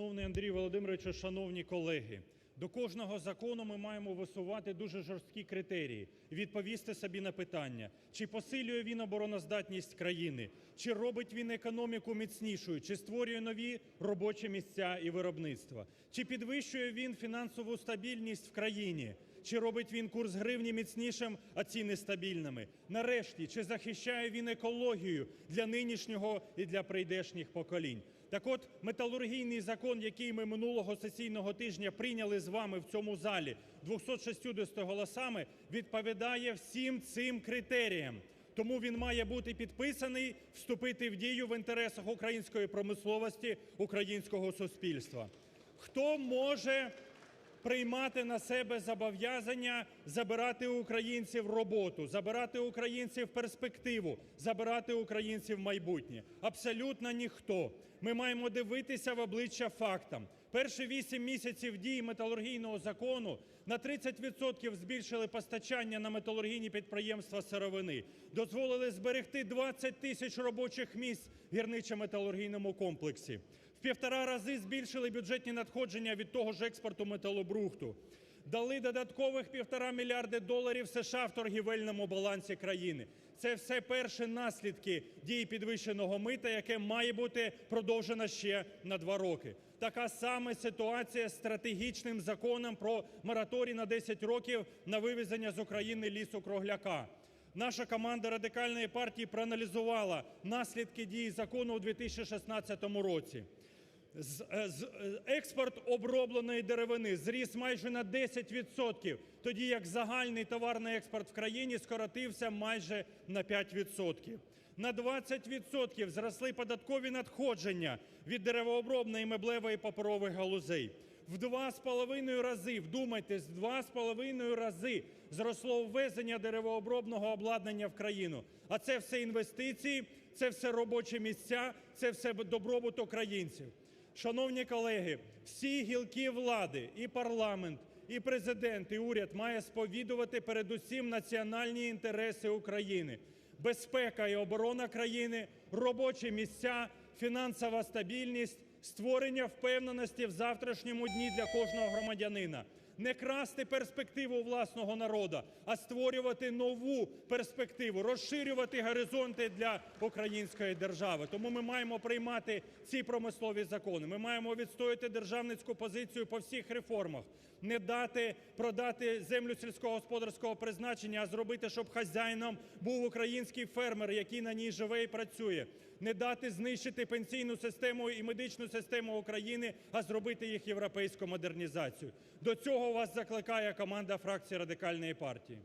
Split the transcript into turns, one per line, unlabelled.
Шановний Андрій Володимирович, шановні колеги! До кожного закону ми маємо висувати дуже жорсткі критерії і відповісти собі на питання: чи посилює він обороноздатність країни, чи робить він економіку міцнішою, чи створює нові робочі місця і виробництва, чи підвищує він фінансову стабільність в країні, чи робить він курс гривні міцнішим, а ціни стабільними. Нарешті, чи захищає він екологію для нинішнього і для прийдешніх поколінь. Так от, металургійний закон, який ми минулого сесійного тижня прийняли з вами в цьому залі 260 голосами, відповідає всім цим критеріям. Тому він має бути підписаний, вступити в дію в інтересах української промисловості, українського суспільства. Хто може приймати на себе зобов'язання забирати українців роботу, забирати українців перспективу, забирати у українців майбутнє? Абсолютно ніхто. Ми маємо дивитися в обличчя фактам. Перші 8 місяців дії металургійного закону на 30 відсотків збільшили постачання на металургійні підприємства сировини, дозволили зберегти 20 тисяч робочих місць в гірничо-металургійному комплексі. В півтора рази збільшили бюджетні надходження від того ж експорту металобрухту. Дали додаткових півтора мільярди доларів США в торгівельному балансі країни. Це все перші наслідки дії підвищеного мита, яке має бути продовжено ще на два роки. Така сама ситуація з стратегічним законом про мораторій на 10 років на вивезення з України лісу-кругляка. Наша команда Радикальної партії проаналізувала наслідки дії закону у 2016 році. З, з, експорт обробленої деревини зріс майже на 10 відсотків, тоді як загальний товарний експорт в країні скоротився майже на 5 відсотків. На 20 відсотків зросли податкові надходження від деревообробної, меблевої, паперових галузей. В два з половиною рази, вдумайтесь, в два з половиною рази зросло ввезення деревообробного обладнання в країну. А це все інвестиції, це все робочі місця, це все добробут українців. Шановні колеги, всі гілки влади, і парламент, і Президент, і уряд має сповідувати передусім національні інтереси України. Безпека і оборона країни, робочі місця, фінансова стабільність, створення впевненості в завтрашньому дні для кожного громадянина. Не красти перспективу власного народу, а створювати нову перспективу, розширювати горизонти для української держави. Тому ми маємо приймати ці промислові закони. Ми маємо відстояти державницьку позицію по всіх реформах, не дати продати землю сільськогосподарського призначення, а зробити, щоб хазяїном був український фермер, який на ній живе і працює. Не дати знищити пенсійну систему і медичну систему України, а зробити їх європейську модернізацію. До цього вас закликає команда фракції Радикальної партії.